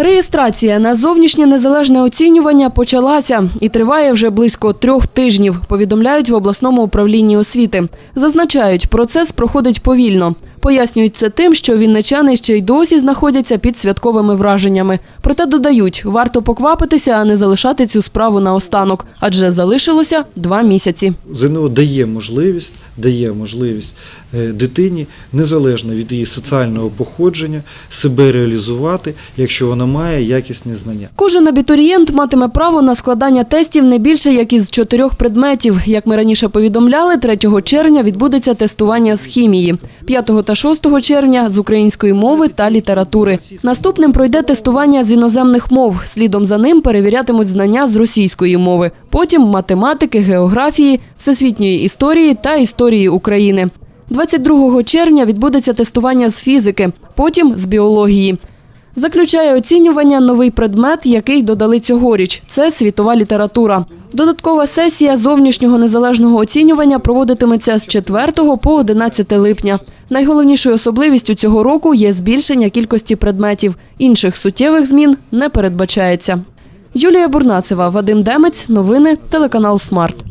Реєстрація на зовнішнє незалежне оцінювання почалася і триває вже близько трьох тижнів. Повідомляють в обласному управлінні освіти. Зазначають, процес проходить повільно. Пояснюють це тим, що вінничани ще й досі знаходяться під святковими враженнями. Проте додають, варто поквапитися, а не залишати цю справу наостанок, адже залишилося два місяці. ЗНО дає можливість, дає можливість е, дитині, незалежно від її соціального походження, себе реалізувати, якщо вона має якісні знання. Кожен абітурієнт матиме право на складання тестів не більше як із чотирьох предметів. Як ми раніше повідомляли, 3 червня відбудеться тестування з хімії, 5 та 6 червня з української мови та літератури. Наступним пройде тестування з іноземних мов. Слідом за ним перевірятимуть знання з російської мови. Потім математики, географії, всесвітньої історії та історії України. 22 червня відбудеться тестування з фізики, потім з біології. Заключає оцінювання новий предмет, який додали цьогоріч. Це світова література. Додаткова сесія зовнішнього незалежного оцінювання проводитиметься з 4 по 11 липня. Найголовнішою особливістю цього року є збільшення кількості предметів. Інших суттєвих змін не передбачається. Юлія Бурнацева, Вадим Демець, новини, телеканал Смарт.